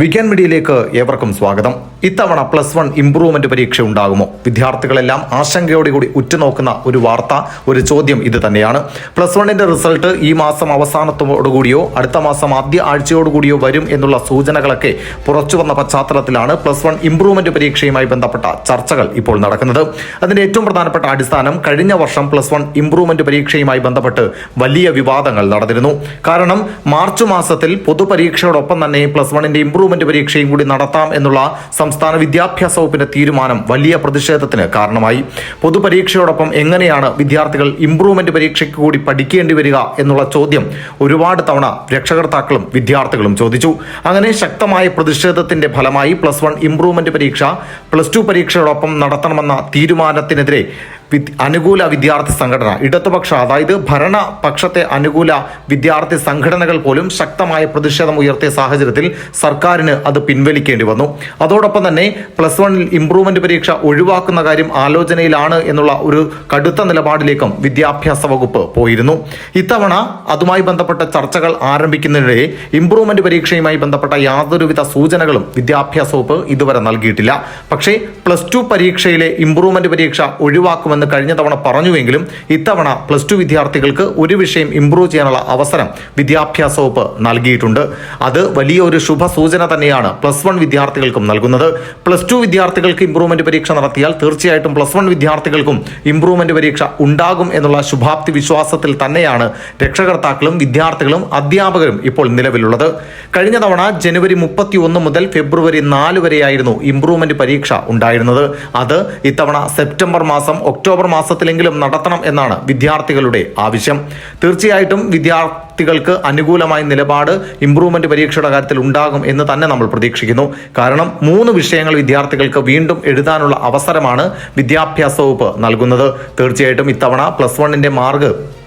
വിജ്ഞാൻ മീഡിയയിലേക്ക് ഏവർക്കും സ്വാഗതം. ഇത്തവണ പ്ലസ് വൺ ഇംപ്രൂവ്മെന്റ് പരീക്ഷ ഉണ്ടാകുമോ? വിദ്യാർത്ഥികളെല്ലാം ആശങ്കയോടുകൂടി ഉറ്റുനോക്കുന്ന ഒരു വാർത്ത ഒരു ചോദ്യം ഇത് തന്നെയാണ്. പ്ലസ് വണ്ണിന്റെ റിസൾട്ട് ഈ മാസം അവസാനത്തോടുകൂടിയോ അടുത്ത മാസം ആദ്യ ആഴ്ചയോടുകൂടിയോ വരും എന്നുള്ള സൂചനകളൊക്കെ പുറച്ചു വന്ന പശ്ചാത്തലത്തിലാണ് പ്ലസ് വൺ ഇംപ്രൂവ്മെന്റ് പരീക്ഷയുമായി ബന്ധപ്പെട്ട ചർച്ചകൾ ഇപ്പോൾ നടക്കുന്നത്. അതിന്റെ ഏറ്റവും പ്രധാനപ്പെട്ട അടിസ്ഥാനം കഴിഞ്ഞ വർഷം പ്ലസ് വൺ ഇംപ്രൂവ്മെന്റ് പരീക്ഷയുമായി ബന്ധപ്പെട്ട് വലിയ വിവാദങ്ങൾ നടന്നിരുന്നു. കാരണം മാർച്ച് മാസത്തിൽ പൊതുപരീക്ഷയോടൊപ്പം തന്നെ പ്ലസ് വണ്ണിന്റെ ഇംപ്രൂവ്മെന്റ് പരീക്ഷയും കൂടി നടത്താം എന്നുള്ള സംസ്ഥാന വിദ്യാഭ്യാസ വകുപ്പിന്റെ തീരുമാനം വലിയ പ്രതിഷേധത്തിന് കാരണമായി. പൊതുപരീക്ഷയോടൊപ്പം എങ്ങനെയാണ് വിദ്യാർത്ഥികൾ ഇംപ്രൂവ്മെന്റ് പരീക്ഷയ്ക്ക് കൂടി പഠിക്കേണ്ടി വരിക എന്നുള്ള ചോദ്യം ഒരുപാട് തവണ രക്ഷകർത്താക്കളും വിദ്യാർത്ഥികളും ചോദിച്ചു. അങ്ങനെ ശക്തമായ പ്രതിഷേധത്തിന്റെ ഫലമായി പ്ലസ് വൺ ഇംപ്രൂവ്മെന്റ് പരീക്ഷ പ്ലസ് ടു പരീക്ഷയോടൊപ്പം നടത്തണമെന്ന തീരുമാനത്തിനെതിരെ അനുകൂല വിദ്യാർത്ഥി സംഘടന. ഇടതുപക്ഷ അതായത് ഭരണപക്ഷത്തെ അനുകൂല വിദ്യാർത്ഥി സംഘടനകൾ പോലും ശക്തമായ പ്രതിഷേധം ഉയർത്തിയ സാഹചര്യത്തിൽ സർക്കാരിന് അത് പിൻവലിക്കേണ്ടി വന്നു. അതോടൊപ്പം തന്നെ പ്ലസ് വണ്ണിൽ ഇംപ്രൂവ്മെന്റ് പരീക്ഷ ഒഴിവാക്കുന്ന കാര്യം ആലോചനയിലാണ് എന്നുള്ള ഒരു കടുത്ത നിലപാടിലേക്കും വിദ്യാഭ്യാസ വകുപ്പ് പോയിരുന്നു. ഇത്തവണ അതുമായി ബന്ധപ്പെട്ട ചർച്ചകൾ ആരംഭിക്കുന്നതിനിടെ ഇംപ്രൂവ്മെന്റ് പരീക്ഷയുമായി ബന്ധപ്പെട്ട യാതൊരുവിധ സൂചനകളും വിദ്യാഭ്യാസ വകുപ്പ് ഇതുവരെ നൽകിയിട്ടില്ല. പക്ഷേ പ്ലസ് ടു പരീക്ഷയിലെ ഇംപ്രൂവ്മെന്റ് പരീക്ഷ ഒഴിവാക്കുമെന്ന് കഴിഞ്ഞ തവണ പറഞ്ഞുവെങ്കിലും ഇത്തവണ പ്ലസ് ടു വിദ്യാർത്ഥികൾക്ക് ഒരു വിഷയം ഇംപ്രൂവ് ചെയ്യാനുള്ള അവസരം വിദ്യാഭ്യാസ വകുപ്പ് നൽകിയിട്ടുണ്ട്. അത് വലിയ ഒരു ശുഭ സൂചന തന്നെയാണ് പ്ലസ് വൺ വിദ്യാർത്ഥികൾക്കും നൽകുന്നത്. പ്ലസ് ടു വിദ്യാർത്ഥികൾക്ക് ഇംപ്രൂവ്മെന്റ് പരീക്ഷ നടത്തിയാൽ തീർച്ചയായിട്ടും പ്ലസ് വൺ വിദ്യാർത്ഥികൾക്കും ഇംപ്രൂവ്മെന്റ് പരീക്ഷ ഉണ്ടാകും എന്നുള്ള ശുഭാപ്തി വിശ്വാസത്തിൽ തന്നെയാണ് രക്ഷകർത്താക്കളും വിദ്യാർത്ഥികളും അധ്യാപകരും ഇപ്പോൾ നിലവിലുള്ളത്. കഴിഞ്ഞ തവണ ജനുവരി മുപ്പത്തി ഒന്ന് മുതൽ ഫെബ്രുവരി നാല് വരെയായിരുന്നു ഇംപ്രൂവ്മെന്റ് പരീക്ഷ ഉണ്ടായിരുന്നത്. അത് ഇത്തവണ സെപ്റ്റംബർ മാസം ഒക്ടോബർ മാസത്തിലെങ്കിലും നടത്തണം എന്നാണ് വിദ്യാർത്ഥികളുടെ ആവശ്യം. തീർച്ചയായിട്ടും വിദ്യാർത്ഥികൾക്ക് അനുകൂലമായ നിലപാട് ഇംപ്രൂവ്മെന്റ് പരീക്ഷയുടെ കാര്യത്തിൽ ഉണ്ടാകും എന്ന് തന്നെ നമ്മൾ പ്രതീക്ഷിക്കുന്നു. കാരണം മൂന്ന് വിഷയങ്ങൾ വിദ്യാർത്ഥികൾക്ക് വീണ്ടും എഴുതാനുള്ള അവസരമാണ് വിദ്യാഭ്യാസ വകുപ്പ് നൽകുന്നത്. തീർച്ചയായിട്ടും ഇത്തവണ പ്ലസ് വണ്ണിന്റെ മാർക്ക്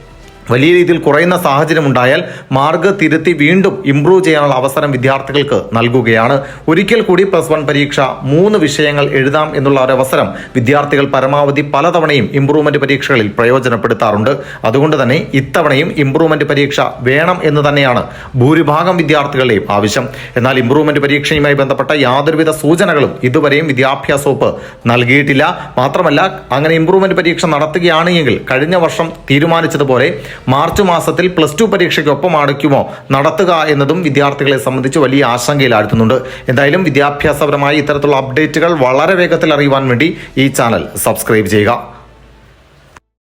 വലിയ രീതിയിൽ കുറയുന്ന സാഹചര്യം ഉണ്ടായാൽ മാർഗ് തിരുത്തി വീണ്ടും ഇംപ്രൂവ് ചെയ്യാനുള്ള അവസരം വിദ്യാർത്ഥികൾക്ക് നൽകുകയാണ്. ഒരിക്കൽ കൂടി പ്ലസ് വൺ പരീക്ഷ മൂന്ന് വിഷയങ്ങൾ എഴുതാം എന്നുള്ള ഒരു അവസരം വിദ്യാർത്ഥികൾ പരമാവധി പലതവണയും ഇംപ്രൂവ്മെന്റ് പരീക്ഷകളിൽ പ്രയോജനപ്പെടുത്താറുണ്ട്. അതുകൊണ്ട് തന്നെ ഇത്തവണയും ഇംപ്രൂവ്മെന്റ് പരീക്ഷ വേണം എന്ന് തന്നെയാണ് ഭൂരിഭാഗം വിദ്യാർത്ഥികളുടെയും ആവശ്യം. എന്നാൽ ഇംപ്രൂവ്മെന്റ് പരീക്ഷയുമായി ബന്ധപ്പെട്ട യാതൊരുവിധ സൂചനകളും ഇതുവരെയും വിദ്യാഭ്യാസ വകുപ്പ് നൽകിയിട്ടില്ല. മാത്രമല്ല അങ്ങനെ ഇംപ്രൂവ്മെന്റ് പരീക്ഷ നടത്തുകയാണെങ്കിൽ കഴിഞ്ഞ വർഷം തീരുമാനിച്ചതുപോലെ മാർച്ച് മാസത്തിൽ പ്ലസ് ടു പരീക്ഷയ്ക്കൊപ്പം അടയ്ക്കുമോ നടത്തുക എന്നതും വിദ്യാർത്ഥികളെ സംബന്ധിച്ച് വലിയ ആശങ്കയിലാഴ്ത്തുന്നുണ്ട് എന്തായാലും വിദ്യാഭ്യാസപരമായി ഇത്തരത്തിലുള്ള അപ്ഡേറ്റുകൾ വളരെ വേഗത്തിൽ അറിയുവാൻ വേണ്ടി ഈ ചാനൽ സബ്സ്ക്രൈബ് ചെയ്യുക.